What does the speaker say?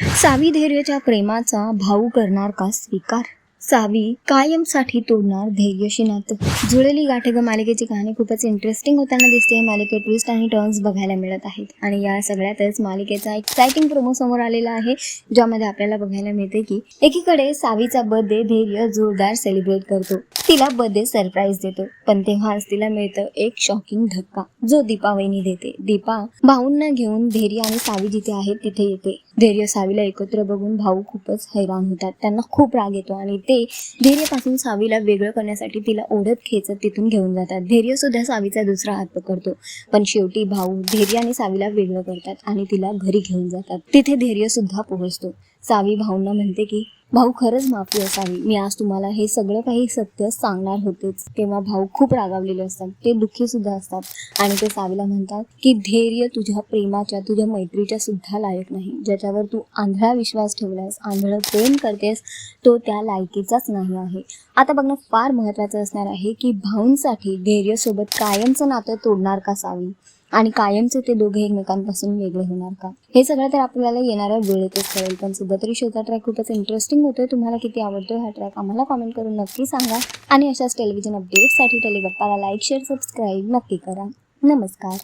सावी धैर्यच्या प्रेमाचा भाऊ करणार का स्वीकार? सावी कायमसाठी तोडणार धैर्यशी नातं जुळेली गाठे ग मालिकेची कहाणी खूपच इंटरेस्टिंग होताना दिसते मालिकेत ट्विस्ट आणि टर्न्स बघायला मिळत आहेत. आणि या सगळ्यातच मालिकेचा एक्साइटिंग प्रोमो समोर आलेला आहे ज्यामध्ये आपल्याला बघायला मिळते की एकीकडे सावीचा बर्थडे धैर्य जोरदार सेलिब्रेट करतो. तिला बर्थडे सरप्राईज देतो. पण तेव्हाच तिला मिळतं एक शॉकिंग धक्का. जो दीपा वहिनी देते. दीपा भाऊंना घेऊन धैर्य आणि सावी जिथे आहेत तिथे येते धैर्य सावीला एकत्र बघून भाऊ खूपच हैराण होतात. त्यांना खूप राग येतो आणि ते धैर्यपासून सावीला वेगळं करण्यासाठी तिला ओढत खेचत तिथून घेऊन जातात. धैर्य सुद्धा सावीचा दुसरा हात पकडतो. पण शेवटी भाऊ धैर्य आणि सावीला वेगळं करतात आणि तिला घरी घेऊन जातात. तिथे धैर्य सुद्धा पोहोचतो. सावी भाऊंना म्हणते की भाऊ खरंच माफी असावी. मी आज तुम्हाला हे सगळं काही सत्य सांगणार होतेच. तेव्हा भाऊ खूप रागावलेले असतात. ते दुःखी सुद्धा असतात. आणि ते सावीला म्हणतात की धैर्य तुझ्या प्रेमाच्या तुझ्या मैत्रीच्या सुद्धा लायक नाही. ज्याच्यावर तू आंधळा विश्वास ठेवलास आंधळं प्रेम करतेस तो त्या लायकीचाच नाही आहे. आता बघणं फार महत्त्वाचं असणार आहे की भाऊंसाठी धैर्यसोबत कायमचं नातं तोडणार का सावी आणि कायमचे ते दोघे एकमेकांपासून वेगळे होणार का? हे सगळं तर आपल्याला येणाऱ्या वेळेतच कळेल पण सध्या तरी शोधा ट्रॅक खूपच इंटरेस्टिंग होतोय. तुम्हाला किती आवडतोय हा ट्रॅक आम्हाला कमेंट करून नक्की सांगा. आणि अशाच टेलिव्हिजन अपडेटसाठी टेलिगप्पाला लाईक शेअर सबस्क्राईब नक्की करा. नमस्कार.